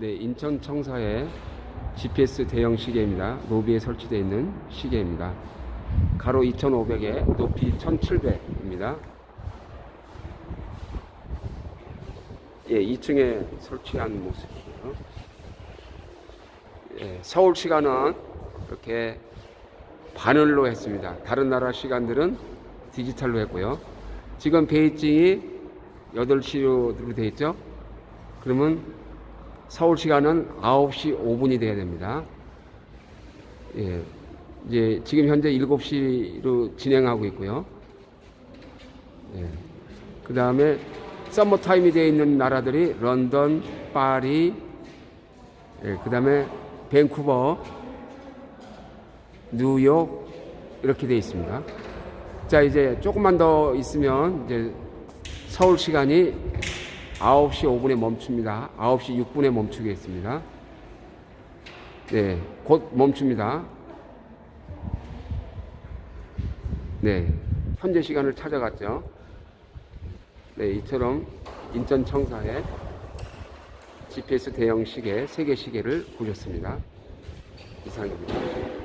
네, 인천 청사의 GPS 대형 시계입니다. 로비에 설치되어 있는 시계입니다. 가로 2,500에 높이 1,700입니다. 예, 2층에 설치한 모습이고요. 예, 서울 시간은 이렇게 바늘로 했습니다. 다른 나라 시간들은 디지털로 했고요. 지금 베이징이 8시로 되어 있죠. 그러면 서울 시간은 9시 5분이 돼야 됩니다. 예. 이제 지금 현재 7시로 진행하고 있고요. 예. 그 다음에 서머 타임이 되어 있는 나라들이 런던, 파리, 예. 그 다음에 밴쿠버, 뉴욕 이렇게 되어 있습니다. 자 이제 조금만 더 있으면 이제 서울 시간이 9시 5분에 멈춥니다. 9시 6분에 멈추겠습니다. 네, 곧 멈춥니다. 네, 현재 시간을 찾아갔죠. 네, 이처럼 인천 청사에 GPS 대형 시계, 세계 시계를 보셨습니다. 이상입니다.